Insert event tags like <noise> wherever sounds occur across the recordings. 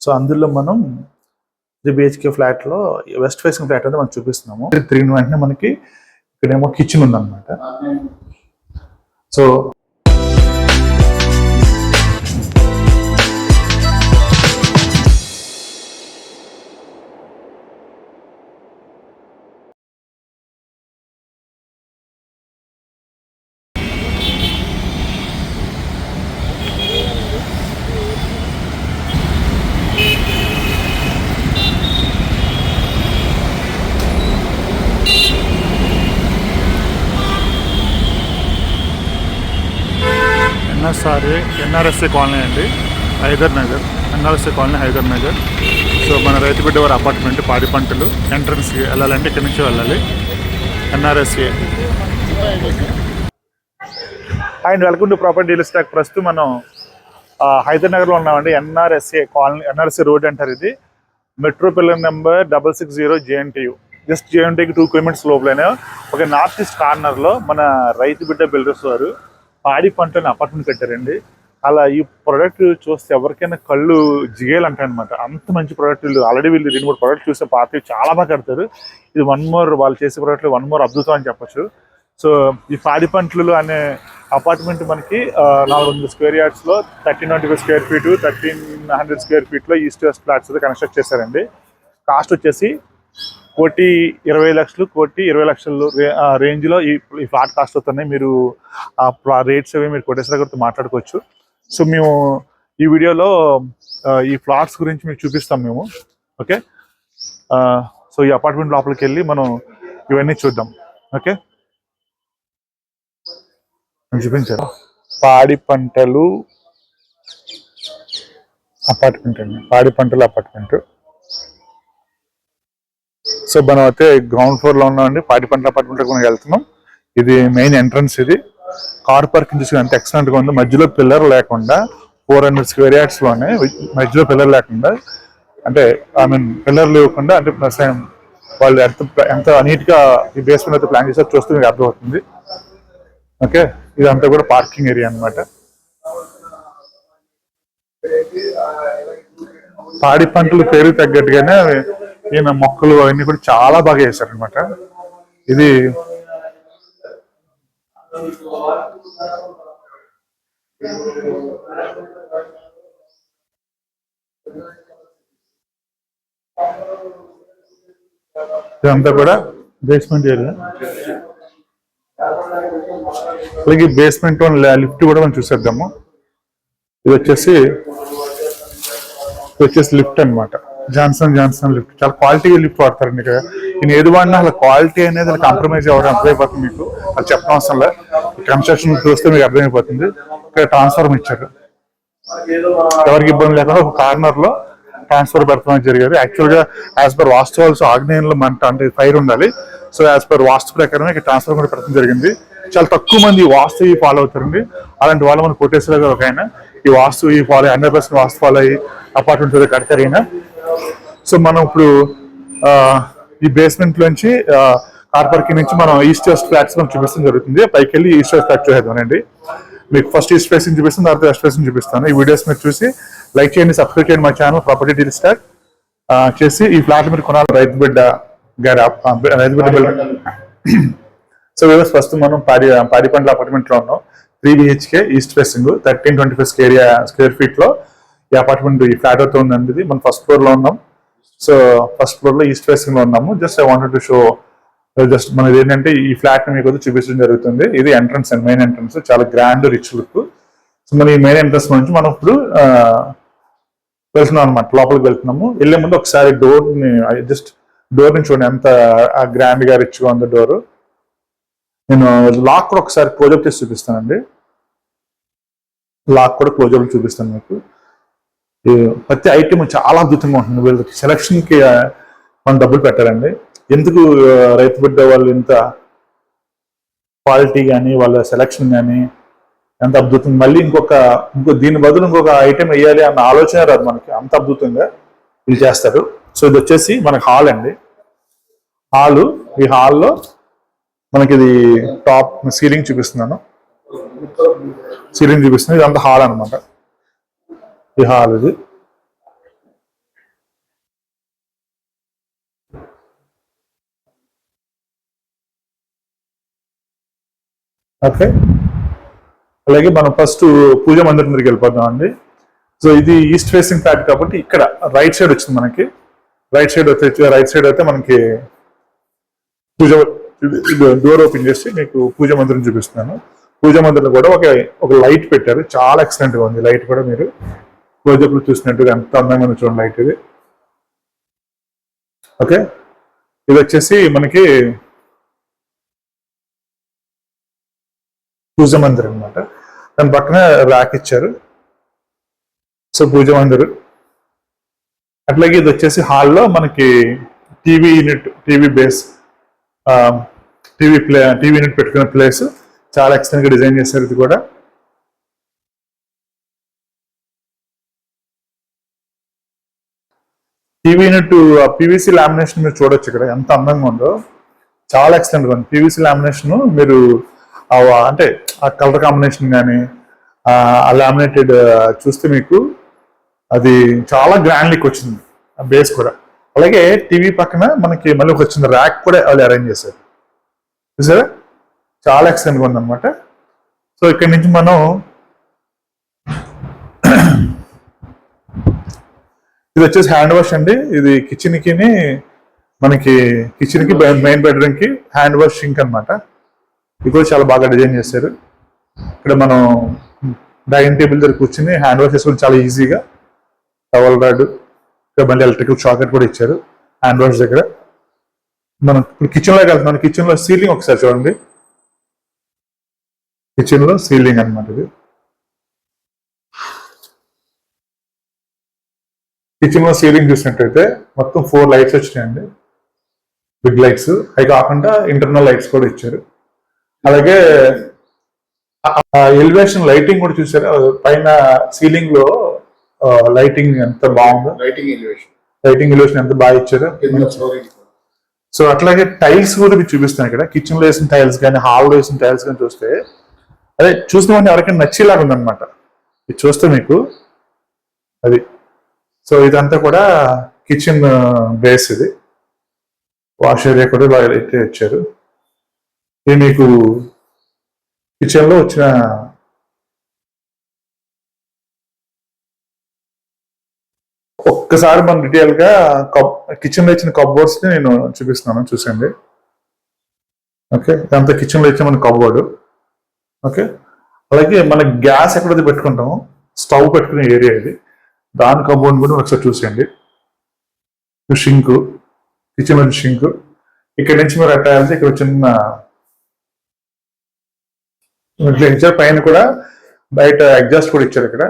So అందులో మనం three BHK ఫ్లాట్లో వెస్ట్ ఫేసింగ్ ఫ్లాట్ అనేది మనం చూపిస్తున్నాము త్రీ వెంటనే మనకి ఇక్కడేమో కిచెన్ ఉందన్నమాట సో ఎన్ఆర్ఎస్ఏ కాలనీ అండి Hydernagar. NRSA colony Hydernagar. So మన రైతు బిడ్డ వారి అపార్ట్మెంట్ పాడి పంటలు ఎంట్రన్స్కి వెళ్ళాలంటే ఇక్కడి నుంచి వెళ్ళాలి. NRSA. And welcome to property deal stock. ప్రస్తుతం మనం హైదర్ నగర్లో ఉన్నామండి. ఎన్ఆర్ఎస్ఏ కాలనీ ఎన్ఆర్ఎస్ఏ రోడ్ అంటారు ఇది. Metro pillar number double six zero JNTU. Just జేఎన్టీకి two kilometres లోపలనే ఒక నార్త్ ఈస్ట్ కార్నర్లో మన రైతు బిడ్డ బిల్డర్స్ వారు పాడి పంటని అపార్ట్మెంట్ కట్టారండి. అలా ఈ ప్రోడక్ట్ చూస్తే ఎవరికైనా కళ్ళు జిగేయాలంటాయనమాట అంత మంచి ప్రోడక్ట్ వీళ్ళు ఆల్రెడీ వీళ్ళు రెండు మూడు ప్రోడక్ట్ చూస్తే పార్టీ చాలా బాగా కడతారు. ఇది వన్ మోర్ వాళ్ళు చేసే ప్రోడక్ట్ వన్ మోర్ అద్భుతం అని చెప్పొచ్చు. సో ఈ పాడిపంట్లు అనే అపార్ట్మెంట్ మనకి నాలుగు వందల square యార్డ్స్లో thirteen twenty five square feet thirteen hundred square ఫీట్లో east west flats construct చేశారండి. కాస్ట్ వచ్చేసి కోటి ఇరవై లక్షలు కోటి ఇరవై లక్షలు రేంజ్లో ఈ ఈ ఫ్లాట్ కాస్ట్ అవుతున్నాయి మీరు ఆ రేట్స్ అవి మీరు కోటేశ్వర గారితో మాట్లాడుకోవచ్చు. సో మేము ఈ వీడియోలో ఈ ఫ్లాట్స్ గురించి మీకు చూపిస్తాం మేము. ఓకే? సో ఈ అపార్ట్మెంట్ లోపలికి వెళ్ళి మనం ఇవన్నీ చూద్దాం. ఓకే? చూపించారు పాడి పంటలు అపార్ట్మెంట్ అండి. పాడి పంటలు అపార్ట్మెంట్. సో మనం అయితే గ్రౌండ్ ఫ్లోర్లో ఉన్నామండి. పాడి పంటల అపార్ట్మెంట్ మనం వెళ్తున్నాం. ఇది మెయిన్ ఎంట్రన్స్ ఇది. కార్ పార్కింగ్ చూసి ఎంత ఎక్సలెంట్గా ఉంది. మధ్యలో పిల్లర్ లేకుండా ఫోర్ హండ్రెడ్ స్క్వేర్ యార్డ్స్ మధ్యలో పిల్లర్ లేకుండా అంటే ఐ మీన్ పిల్లర్ లేకుండా అంటే ప్లస్ వాళ్ళు ఎంత ఎంత నీట్గా ఈ బేస్మెంట్ అయితే ప్లాన్ చేశారు చూస్తే మీకు అర్థమవుతుంది. ఓకే ఇదంతా కూడా పార్కింగ్ ఏరియా అన్నమాట. పాడి పంటలు పేరు తగ్గట్టుగానే ఈయన మొక్కలు అవన్నీ కూడా చాలా బాగా వేశారనమాట ఇది ఇదంతా కూడా బేస్మెంట్ ఏరియా అలాగే బేస్మెంట్ లిఫ్ట్ కూడా మనం చూసేద్దాము. ఇది వచ్చేసి ఇది వచ్చేసి లిఫ్ట్ అన్నమాట. Johnson Johnson lift. చాలా క్వాలిటీ లిఫ్ట్ వాడతారండి ఇక్కడ నేను ఏది వాడినా అసలు క్వాలిటీ అనేది కాంప్రమైజ్ అవ్వడం అర్థమైపోతుంది మీకు. అది చెప్పడం అవసరం లేదు. కన్స్ట్రక్షన్ చూస్తే మీకు అర్థమైపోతుంది. ఇక్కడ ట్రాన్స్ఫార్మ్ ఇచ్చారు. ఎవరికి ఇబ్బంది లేకుండా ఒక కార్నర్లో ట్రాన్స్ఫర్ పెడతామని జరిగేది యాక్చువల్గా యాజ్ పర్ వాస్తవాల్స్ ఆగ్నేయంలో మంట అంటే ఫైర్ ఉండాలి. సో యాజ్ పర్ వాస్తు ప్రకారం ఇక్కడ ట్రాన్స్ఫర్ కూడా పెట్టడం జరిగింది. చాలా తక్కువ మంది వాస్తు ఈ ఫాలో అవుతారండి. అలాంటి వాళ్ళు మన కోటేశ్వర గారు ఒక ఆయన. ఈ వాస్తు ఈ follow hundred percent vastu follow అయ్యి అపార్ట్మెంట్ ఏదో కడతారు సో మనం ఇప్పుడు ఈ బేస్మెంట్ లోంచి కార్ పార్కింగ్ నుంచి మనం ఈస్ట్ వెస్ట్ ఫ్లాట్స్ మనం చూపిస్తాం జరుగుతుంది. పైకి వెళ్ళి ఈస్ట్ వెస్ట్ ఫ్లాట్ చూసేద్దామండి మీకు ఫస్ట్ ఈస్ట్ ఫేసింగ్ చూపిస్తాను తర్వాత వెస్ట్ ఫేసింగ్ చూపిస్తాను. ఈ వీడియోస్ మీరు చూసి లైక్ చేయండి సబ్స్క్రైబ్ చేయండి మా ఛానల్ ప్రాపర్టీ డీల్ స్టాక్ చేసి ఈ ఫ్లాట్ మీరు కొనాలి రైతు బిడ్డ గారి రైతు బిడ్డ బిల్డర్ సో వ్యూవర్స్ ఫస్ట్ మనం పాడి పాడిపండ్ల అపార్ట్మెంట్లో ఉన్నాం. Three BHK east facing thirteen twenty five square square ఫీట్లో ఈ అపార్ట్మెంట్ ఈ ఫ్లాట్ అవుతుంది ఉందండి ఇది మనం ఫస్ట్ ఫ్లోర్లో ఉన్నాం. సో ఫస్ట్ ఫ్లోర్లో ఈస్ట్ ఫేసింగ్లో ఉన్నాము just I wanted to show just మనది ఏంటంటే ఈ ఫ్లాట్ మీకు చూపించడం జరుగుతుంది. ఇది ఎంట్రన్స్ అండ్ మెయిన్ ఎంట్రన్స్ చాలా గ్రాండ్ రిచ్ లుక్ సో మన ఈ మెయిన్ ఎంట్రన్స్ నుంచి మనం ఇప్పుడు uh, వెళ్తున్నాం అనమాట లోపలికి వెళ్తున్నాము. వెళ్ళే ముందు ఒకసారి డోర్ని జస్ట్ డోర్ని చూడండి. ఎంత గ్రాండ్గా రిచ్గా ఉంది డోర్ నేను లాక్ కూడా ఒకసారి క్లోజప్ చేసి చూపిస్తానండి. లాక్ కూడా క్లోజప్ చూపిస్తాను మీకు. ప్రతి ఐటమ్ చాలా అద్భుతంగా ఉంటుంది. వీళ్ళకి సెలక్షన్కి మనం డబ్బులు పెట్టారండి ఎందుకు రైతు బిడ్డ వాళ్ళు ఇంత క్వాలిటీ కానీ వాళ్ళ సెలక్షన్ కానీ ఎంత అద్భుతం మళ్ళీ ఇంకొక ఇంకో దీని బదులు ఇంకొక ఐటెం వేయాలి అన్న ఆలోచన రాదు మనకి. అంత అద్భుతంగా వీళ్ళు చేస్తారు. సో ఇది వచ్చేసి మనకి హాల్ అండి. హాలు ఈ హాల్లో మనకి ఇది టాప్ సీలింగ్ చూపిస్తున్నాను. సీలింగ్ చూపిస్తుంది ఇదంతా హాల్ అన్నమాట. ఈ ఓకే. అలాగే మనం ఫస్ట్ పూజ మందిరం దగ్గరికి వెళ్ళిపోదాం అండి. సో ఇది ఈస్ట్ ఫేసింగ్ ప్యాట్ కాబట్టి ఇక్కడ రైట్ సైడ్ వచ్చింది మనకి. రైట్ సైడ్ వచ్చే రైట్ సైడ్ అయితే మనకి పూజ డోర్ ఓపెన్ చేసి మీకు పూజ మందిరం చూపిస్తున్నాను. పూజ మందిరం కూడా ఒక ఒక లైట్ పెట్టారు. చాలా ఎక్సలెంట్గా ఉంది లైట్ కూడా మీరు. క్లోజప్లో చూసినట్టుగా ఎంత అందంగా ఉంది చూడండి లైట్ ఇది. ఓకే? ఇది వచ్చేసి మనకి పూజ మందిర్ అన్నమాట. దాని పక్కన ర్యాక్ ఇచ్చారు. సో పూజ మందిర్. అట్లాగే ఇది వచ్చేసి హాల్లో మనకి TV unit TV base TV play TV unit పెట్టుకునే ప్లేస్ చాలా ఎక్స్టెంట్గా డిజైన్ చేశారు ఇది కూడా. టీవీ యూనిట్ పీవీసీ లామినేషన్ మీరు చూడొచ్చు ఇక్కడ. ఎంత అందంగా ఉందో. చాలా ఎక్సలెంట్గా ఉంది. పీవీసీ లామినేషన్ మీరు అంటే ఆ కలర్ కాంబినేషన్ కానీ ఆ లామినేటెడ్ చూస్తే మీకు అది చాలా గ్రాండ్లీకి వచ్చింది. ఆ బేస్ కూడా. అలాగే టీవీ పక్కన మనకి మళ్ళీ ఒక చిన్న ర్యాక్ కూడా వాళ్ళు అరేంజ్ చేశారు. చూసారా? చాలా ఎక్సలెంట్గా ఉందన్నమాట. సో ఇక్కడ నుంచి మనం ఇది వచ్చేసి హ్యాండ్ వాష్ అండి. ఇది కిచెన్కి మనకి కిచెన్కి మెయిన్ బెడ్రూమ్కి హ్యాండ్ వాష్ సింక్ అన్నమాట. ఇది కూడా చాలా బాగా డిజైన్ చేశారు. ఇక్కడ మనం డైనింగ్ టేబుల్ దగ్గర కూర్చుని హ్యాండ్ వాష్ చేసుకుని చాలా ఈజీగా టవల్ రాడ్ ఇక్కడ మళ్ళీ ఎలక్ట్రికల్ షాకెట్ కూడా ఇచ్చారు హ్యాండ్ వాష్ దగ్గర. మనం ఇప్పుడు కిచెన్లోకి వెళ్తున్నాం. కిచెన్లో సీలింగ్ ఒకసారి చూడండి. కిచెన్లో సీలింగ్ అన్నమాట ఇది. కిచెన్లో సీలింగ్ చూసినట్టయితే మొత్తం ఫోర్ లైట్స్ వచ్చినాయండి. బిగ్ లైట్స్ అవి కాకుండా ఇంటర్నల్ లైట్స్ కూడా ఇచ్చారు. అలాగే ఎలివేషన్ లైటింగ్ కూడా చూసారు? పైన సీలింగ్లో లైటింగ్ ఎంత బాగుందో. లైటింగ్ ఎలివేషన్ లైటింగ్ ఎలివేషన్ ఎంత బాగా ఇచ్చారు. సో అట్లాగే టైల్స్ కూడా మీకు చూపిస్తాను ఇక్కడ. కిచెన్లో వేసిన టైల్స్ కానీ హాల్లో వేసిన టైల్స్ కానీ చూస్తే అదే చూసిన వాడిని ఎవరికైనా నచ్చేలాగా ఉందన్నమాట. ఇది చూస్తే మీకు అది సో ఇదంతా కూడా కిచెన్ బేస్ uh, ఇది. వాష్ ఏరియా కూడా బాగా అయితే ఇచ్చారు. ఇది మీకు కిచెన్లో వచ్చిన ఒక్కసారి మనం డీటెయిల్గా కబ్ కిచెన్లో ఇచ్చిన కబ్బోర్డ్స్ని నేను చూపిస్తున్నాను చూసండి ఓకే ఇదంతా కిచెన్లో ఇచ్చిన మన కప్బోర్డ్ ఓకే అలాగే మన గ్యాస్ ఎక్కడైతే పెట్టుకుంటామో స్టవ్ పెట్టుకునే ఏరియా ఇది. దాని కబోర్డ్ కూడా ఒకసారి చూసేయండి. షింక్ కిచెన్ షింక్ ఇక్కడ నుంచి మీరు అట్లా వెళ్తే ఇక్కడ చిన్న ఇచ్చారు. పైన కూడా బయట ఎగ్జాస్ట్ కూడా ఇచ్చారు ఇక్కడ.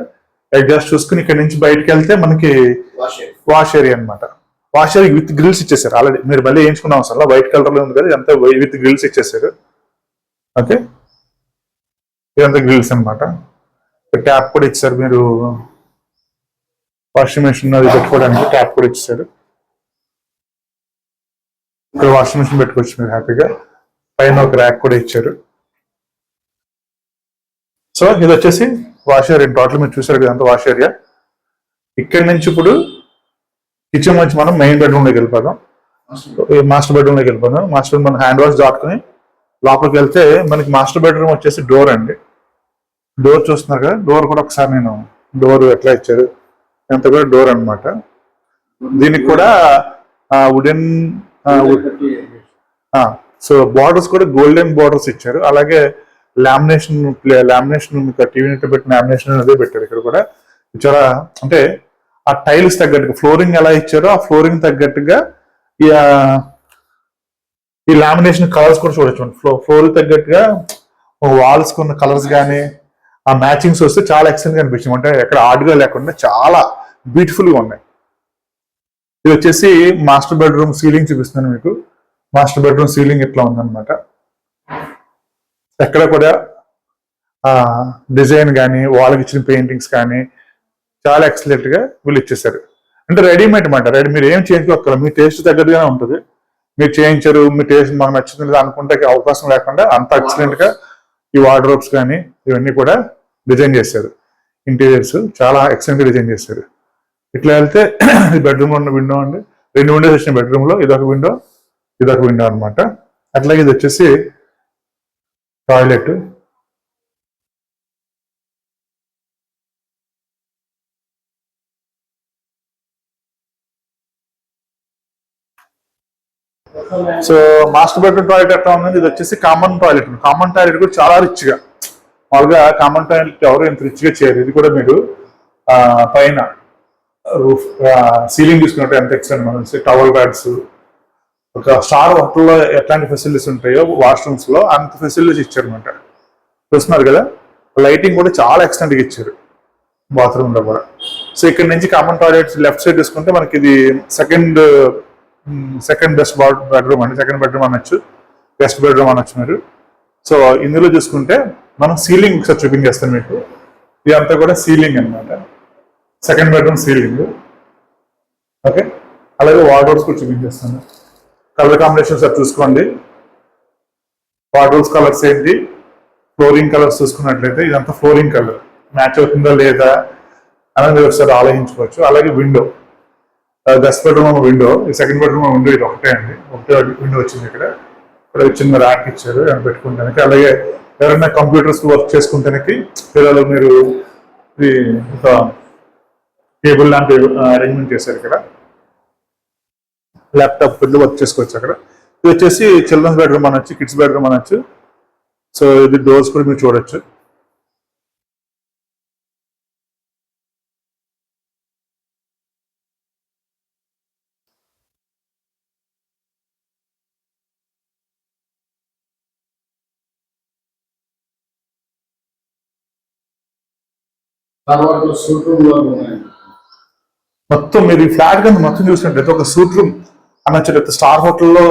ఎగ్జాస్ట్ చూసుకుని ఇక్కడ నుంచి బయటకు వెళ్తే మనకి వాష్ వాష్ ఏరియా అనమాట వాష్ ఏరియా విత్ గ్రిల్స్ ఇచ్చేసారు. ఆల్రెడీ మీరు మళ్ళీ వేయించుకున్న అవసరం వైట్ కలర్లో ఉంది కదా ఇదంతా విత్ గ్రిల్స్ ఇచ్చేసారు. ఓకే ఇదంతా గ్రిల్స్ అనమాట ట్యాప్ కూడా ఇచ్చారు మీరు. వాషింగ్ మెషిన్ అది పెట్టుకోవడానికి ట్యాప్ కూడా ఇచ్చారు. ఇక్కడ వాషింగ్ మెషిన్ పెట్టుకోవచ్చు మీరు హ్యాపీగా. పైన ఒక ర్యాక్ కూడా ఇచ్చారు. సో ఇది వచ్చేసి వాష్ ఏరియా టోటల్ మీరు చూసారు కదా అంత వాష్ ఏరియా. ఇక్కడి నుంచి ఇప్పుడు కిచెన్ నుంచి మనం మెయిన్ బెడ్రూమ్లోకి వెళ్ళిపోదాం. మాస్టర్ బెడ్రూమ్లోకి వెళ్ళిపోదాం. మాస్టర్ బెడ్రూమ్ మనం హ్యాండ్ వాష్ దాటుకుని లోపలికి వెళ్తే మనకి మాస్టర్ బెడ్రూమ్ వచ్చేసి డోర్ అండి. డోర్ చూస్తున్నారు కదా డోర్ కూడా ఒకసారి నేను డోర్ ఎట్లా ఇచ్చారు. ఎంత కూడా డోర్ అనమాట దీనికి కూడా వుడెన్ సో బార్డర్స్ కూడా గోల్డెన్ బార్డర్స్ ఇచ్చారు. అలాగే లామినేషన్ లామినేషన్ మీకు టీవీ నెట్ పెట్టిన లామినేషన్ అదే పెట్టారు ఇక్కడ కూడా. చాలా అంటే ఆ టైల్స్ తగ్గట్టుగా ఫ్లోరింగ్ ఎలా ఇచ్చారో ఆ ఫ్లోరింగ్ తగ్గట్టుగా ఈ ఈ లామినేషన్ కలర్స్ కూడా చూడొచ్చు ఫ్లో ఫ్లోర్ తగ్గట్టుగా వాల్స్ కొన్న కలర్స్ కానీ ఆ మ్యాచింగ్స్ వస్తే చాలా ఎక్సలెంట్గా అనిపించింది. అంటే ఎక్కడ ఆర్ట్ లేకుండా చాలా బ్యూటిఫుల్గా ఉన్నాయి. ఇది వచ్చేసి మాస్టర్ బెడ్రూమ్ సీలింగ్ చూపిస్తున్నాను మీకు. మాస్టర్ బెడ్రూమ్ సీలింగ్ ఇట్లా ఉందన్నమాట. ఎక్కడ కూడా డిజైన్ కానీ వాళ్ళకి ఇచ్చిన పెయింటింగ్స్ కానీ చాలా ఎక్సలెంట్గా వీళ్ళు ఇచ్చేసారు అంటే రెడీమేడ్ అనమాట రెడీ మీరు ఏం చేయించుకోవాలి మీ టేస్ట్ తగ్గట్టుగానే ఉంటుంది. మీరు చేయించారు మీ టేస్ట్ మాకు నచ్చుతుంది అనుకుంటే అవకాశం లేకుండా అంత ఎక్సలెంట్గా ఈ వార్డ్రోబ్స్ కానీ ఇవన్నీ కూడా డిజైన్ చేశారు. ఇంటీరియర్స్ చాలా ఎక్సలెంట్గా డిజైన్ చేశారు. ఇట్లా వెళ్తే <clears throat> బెడ్రూమ్ ఉన్న విండో అండి. రెండు విండోస్ వచ్చిన బెడ్రూమ్లో ఇదొక విండో ఇదొక విండో అనమాట అట్లాగే ఇది వచ్చేసి toilet so master bedroom toilet ఎట్లా ఉంది ఇది వచ్చేసి కామన్ టాయిలెట్ కామన్ టాయిలెట్ కూడా చాలా రిచ్గా మామూలుగా కామన్ టాయిలెట్ ఎవరు ఇంత రిచ్గా చేయరు. ఇది కూడా మీరు పైన రూఫ్ సీలింగ్ తీసుకున్నట్టు ఎంత ఎక్స్టెండ్ మనం టవల్ బ్యాడ్స్ ఒక స్టార్ హోటల్లో ఎట్లాంటి ఫెసిలిటీస్ ఉంటాయో వాష్రూమ్స్లో అంత ఫెసిలిటీస్ ఇచ్చారు అనమాట చూస్తున్నారు కదా? లైటింగ్ కూడా చాలా ఎక్స్టెంట్గా ఇచ్చారు బాత్రూమ్లో కూడా సో ఇక్కడ నుంచి కామన్ టాయిలెట్స్ లెఫ్ట్ సైడ్ తీసుకుంటే మనకి ఇది సెకండ్ సెకండ్ బెస్ట్ బెడ్రూమ్ అండి. సెకండ్ బెడ్రూమ్ అనొచ్చు బెస్ట్ బెడ్రూమ్ అనొచ్చు మీరు. సో ఇందులో చూసుకుంటే మనం సీలింగ్ ఒకసారి చూపించేస్తాను మీకు. ఇదంతా కూడా సీలింగ్ అన్నమాట. సెకండ్ బెడ్రూమ్ సీలింగ్ ఓకే అలాగే వార్డ్రోబ్స్ కూడా చూపించేస్తాను. కలర్ కాంబినేషన్ సార్ చూసుకోండి. వార్డ్రోబ్స్ కలర్స్ ఏంటి? ఫ్లోరింగ్ కలర్స్ చూసుకున్నట్లయితే ఇదంతా ఫ్లోరింగ్ కలర్ మ్యాచ్ అవుతుందా లేదా అనేది ఒకసారి ఆలోచించుకోవచ్చు. అలాగే విండో గస్ట్ బెడ్రూమ్ విండో ఈ సెకండ్ బెడ్రూమ్ విండో ఇది ఒకటే అండి. ఒకటే విండో వచ్చింది ఇక్కడ. ఇక్కడ చిన్న ర్యాక్ ఇచ్చారు. ఏమైనా పెట్టుకుంటానికి. అలాగే ఎవరైనా కంప్యూటర్స్ వర్క్ చేసుకుంటానికి పిల్లలు మీరు ఇది ఒక టేబుల్ లాంటి అరేంజ్మెంట్ చేశారు ఇక్కడ. ల్యాప్టాప్ పెట్టి వర్క్ చేసుకోవచ్చు అక్కడ. ఇది వచ్చేసి చిల్డ్రన్స్ బెడ్రూమ్ అనొచ్చు కిడ్స్ బెడ్రూమ్ అనొచ్చు. సో ఇది డోర్స్ కూడా మీరు చూడొచ్చు. తర్వాత సూట్ రూమ్లో ఉన్నాయి మొత్తం మీరు ఫ్లాట్ కింద మొత్తం చూసినట్లయితే ఒక సూట్ రూమ్ అన్నట్టు స్టార్ హోటల్లో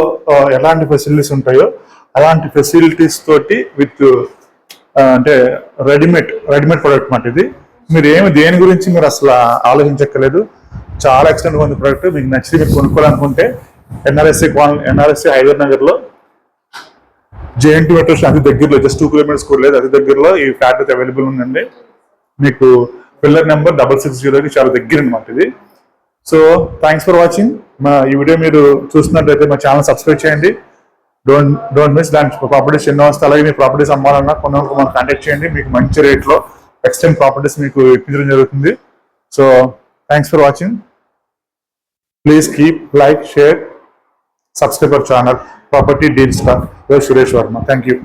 ఎలాంటి ఫెసిలిటీస్ ఉంటాయో అలాంటి ఫెసిలిటీస్ తోటి విత్ అంటే రెడీమేడ్ రెడీమేడ్ ప్రొడక్ట్ మాట ఇది. మీరు ఏమి దేని గురించి మీరు అసలు ఆలోచించక్కర్లేదు. చాలా ఎక్సలెంట్గా ఉంది ప్రొడక్ట్ మీకు నచ్చి మీరు కొనుక్కోవాలనుకుంటే ఎన్ఆర్ఎస్సి ఎన్ఆర్ఎస్సి హైదర్ నగర్లో జేఎన్టీ మెట్రో స్టేషన్ అతి దగ్గరలో జస్ట్ టూ కిలోమీటర్స్ కూడా లేదు అతి దగ్గరలో ఈ ఫ్లాట్ అయితే అవైలబుల్ ఉందండి. మీకు పిల్లర్ నెంబర్ డబల్ సిక్స్ జీరోకి చాలా దగ్గర అనమాట ఇది. సో థ్యాంక్స్ ఫర్ వాచింగ్ మా ఈ వీడియో మీరు చూస్తున్నట్లయితే మా ఛానల్ సబ్స్క్రైబ్ చేయండి. డోంట్ డోంట్ మిస్ దాని ప్రాపర్టీస్ ఎన్నో వస్తే అలాగే మీ ప్రాపర్టీస్ అమ్మాలన్నా కొన్ని మనం కాంటాక్ట్ చేయండి. మీకు మంచి రేట్లో ఎక్స్టెండ్ ప్రాపర్టీస్ మీకు ఇప్పించడం జరుగుతుంది. So thanks for watching please keep like share subscribe our channel property deal star Suresh Varma thank you